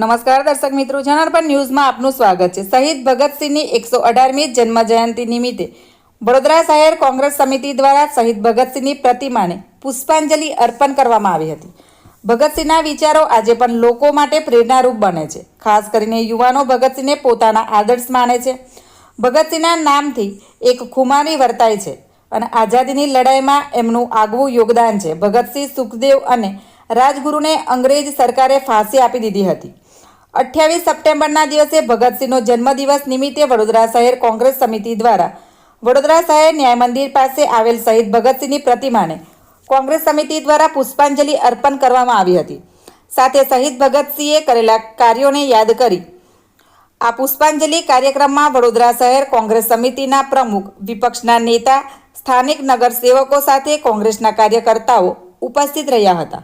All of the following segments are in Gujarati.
નમસ્કાર દર્શક મિત્રો, જનાર્પણ ન્યૂઝમાં આપનું સ્વાગત છે. શહીદ ભગતસિંહની એકસો અઢારમી જન્મ જયંતિ નિમિત્તે વડોદરા શહેર કોંગ્રેસ સમિતિ દ્વારા શહીદ ભગતસિંહની પ્રતિમાને પુષ્પાંજલિ અર્પણ કરવામાં આવી હતી. ભગતસિંહના વિચારો આજે પણ લોકો માટે પ્રેરણારૂપ બને છે. ખાસ કરીને યુવાનો ભગતસિંહને પોતાના આદર્શ માને છે. ભગતસિંહના નામથી એક ખુમારી વર્તાય છે અને આઝાદીની લડાઈમાં એમનું આગવું યોગદાન છે. ભગતસિંહ સુખદેવ અને રાજગુરુને અંગ્રેજ સરકારે ફાંસી આપી દીધી હતી. અઠ્યાવીસ સપ્ટેમ્બરના દિવસે ભગતસિંહનો જન્મદિવસ નિમિત્તે વડોદરા શહેર કોંગ્રેસ સમિતિ દ્વારા. વડોદરા શહેર ન્યાય મંદિર પાસે આવેલ શહીદ ભગતસિંહની પ્રતિમાને કોંગ્રેસ સમિતિ દ્વારા પુષ્પાંજલિ અર્પણ કરવામાં આવી હતી. સાથે શહીદ ભગતસિંહે કરેલા કાર્યોને યાદ કરી આ પુષ્પાંજલિ કાર્યક્રમમાં વડોદરા શહેર કોંગ્રેસ સમિતિના પ્રમુખ, વિપક્ષના નેતા, સ્થાનિક નગરસેવકો સાથે કોંગ્રેસના કાર્યકર્તાઓ ઉપસ્થિત રહ્યા હતા.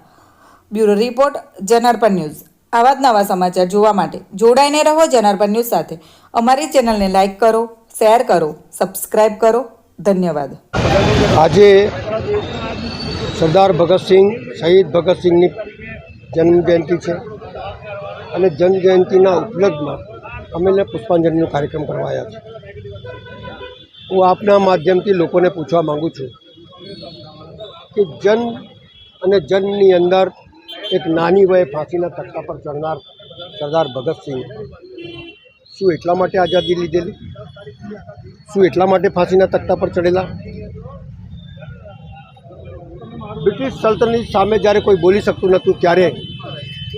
બ્યુરો રિપોર્ટ જનરપન ન્યૂઝ. આવા જ નવા સમાચાર જોવા માટે જોડાઈને રહો જનાર્પણ ન્યૂઝ સાથે. અમારી ચેનલને લાઇક કરો, શેર કરો, સબસ્ક્રાઇબ કરો. ધન્યવાદ. આજે સરદાર ભગતસિંહ શહીદ ભગતસિંહની જન્મજયંતિ છે અને જન્મજયંતિના ઉપલબ્ધમાં અમે પુષ્પાંજલિનો કાર્યક્રમ કરવા આવ્યા છે હું આપના માધ્યમથી લોકોને પૂછવા માગું છું કે જન અને જન્મની અંદર એક નાની વયે ફાંસીના તખ્તા પર ચડનાર સરદાર ભગતસિંહ શું એટલા માટે આઝાદી લીધેલી? શું એટલા માટે ફાંસીના તખ્તા પર ચડેલા? બ્રિટિશ સલ્તનની સામે જ્યારે કોઈ બોલી શકતું નહોતું, ત્યારે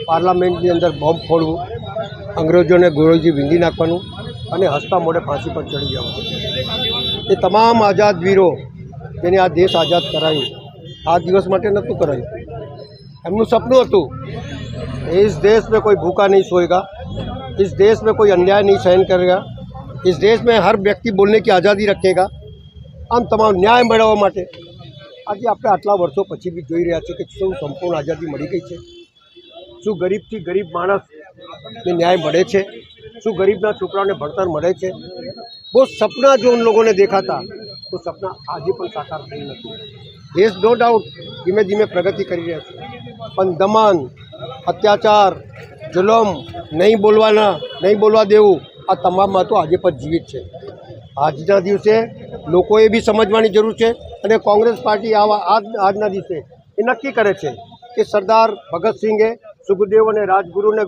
પાર્લામેન્ટની અંદર બોમ્બ ફોડવું, અંગ્રેજોને ગોળોજી વિંધી નાખવાનું અને હસતા મોઢે ફાંસી પર ચડી જવાનું એ તમામ આઝાદ વીરો જેને આ દેશ આઝાદ કરાયું, આ દિવસ માટે નહોતું કરાયું. એમનું સપનું હતું इस देश में कोई भूखा नहीं सोएगा इस देश में कोई अन्याय नहीं सहन करेगा इस देश में हर व्यक्ति बोलने की आज़ादी रखेगा આમ તમામ ન્યાય મેળવવા માટે આજે આપણે આટલા વર્ષો પછી બી જોઈ રહ્યા છીએ કે શું સંપૂર્ણ આઝાદી મળી ગઈ છે શું ગરીબથી ગરીબ માણસને ન્યાય મળે છે શું ગરીબના છોકરાઓને ભણતર મળે છે બહુ સપના જો ઉન લોકોને દેખાતા તો સપના આજે પણ સાકાર થયું નથી દેશ નો ડાઉટ ધીમે ધીમે પ્રગતિ કરી રહ્યા છે પણ દમન, અત્યાચાર, જુલમ નહીં બોલવાના, નહીં બોલવા દેવું, આ તમામમાં તો આજે પણ જીવિત છે. આજના દિવસે લોકોએ બી સમજવાની જરૂર છે અને કોંગ્રેસ પાર્ટી આવા આજ, આજના દિવસે એ નક્કી કરે છે કે સરદાર ભગતસિંહે સુખદેવ અને રાજગુરુને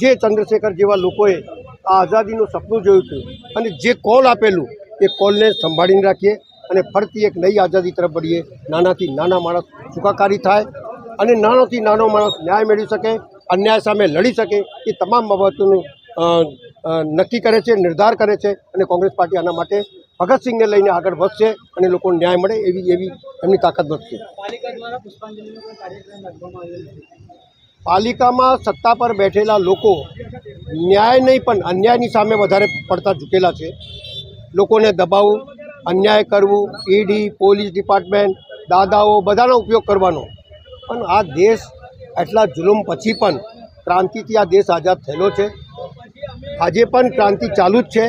જે ચંદ્રશેખર જેવા લોકોએ આ આઝાદીનું સપનું જોયું હતું અને જે કોલ આપેલું એ કોલને સંભાળીને રાખીએ અને ફરતી એક નવી આઝાદી તરફ વળીએ. નાનાથી નાના માણસ સુખાકારી થાય અને નાનોથી નાનો માણસ ન્યાય મેળવી શકે અન્યાય સામે લડી શકે એ તમામ બાબતોનું નક્કી કરે છે નિર્ધાર કરે છે અને કોંગ્રેસ પાર્ટી આના માટે ભગતસિંહને લઈને આગળ વધશે અને લોકોને ન્યાય મળે એવી એવી એમની તાકાત વધશે. પાલિકામાં સત્તા પર બેઠેલા લોકો ન્યાય નહીં પણ અન્યાયની સામે વધારે પડતા ઝૂકેલા છે. લોકોને દબાવવું અન્યાય કરવું ઈડી પોલીસ ડિપાર્ટમેન્ટ દાદાઓ બધાનો ઉપયોગ કરવાનો પણ આ દેશ એટલા જુલુમ પછી પણ ક્રાંતિથી આ દેશ આઝાદ થયેલો છે. આજે પણ ક્રાંતિ ચાલુ જ છે.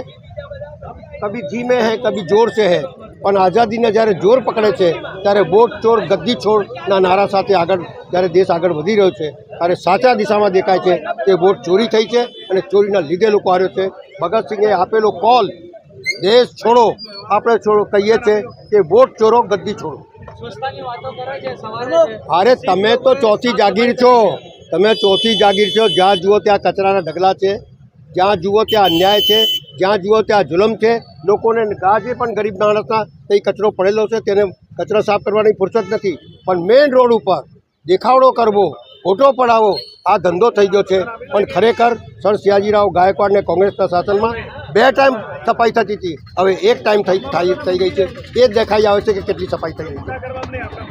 કભી ધીમે હે, કભી જોર સે હે. પણ આઝાદીને જ્યારે જોર પકડે છે, ત્યારે વોટ ચોર, ગદ્દી છોડના નારા સાથે આગળ જ્યારે દેશ આગળ વધી રહ્યો છે, ત્યારે સાચા દિશામાં દેખાય છે કે વોટ ચોરી થઈ છે અને ચોરીના લીધે લોકો હાર્યો છે. ભગતસિંહે આપેલો કોલ દેશ છોડો. આપણે છોડો કહીએ છીએ કે વોટ ચોરો ગદ્દી છોડો. અરે તમે તો ચોથી જાગીર છો. તમે ચોથી જાગીર છો. જ્યાં જુઓ ત્યાં કચરાના ઢગલા છે. જ્યાં જુઓ ત્યાં અન્યાય છે. જ્યાં જુઓ ત્યાં જુલમ છે. લોકોને ગાજે પણ ગરીબ માણસના તે કચરો પડેલો છે તેને કચરો સાફ કરવાની ફુરસત નથી. પણ મેઇન રોડ ઉપર દેખાવડો કરવો ફોટો પડાવો આ ધંધો થઈ ગયો છે. પણ ખરેખર સર શિયાજીરાવ ગાયકવાડને કોંગ્રેસના શાસનમાં બે ટાઈમ સફાઈ થતી હતી. હવે એક ટાઈમ થઈ થઈ ગઈ છે. એ જ દેખાઈ આવે છે કે કેટલી સફાઈ થઈ ગઈ છે.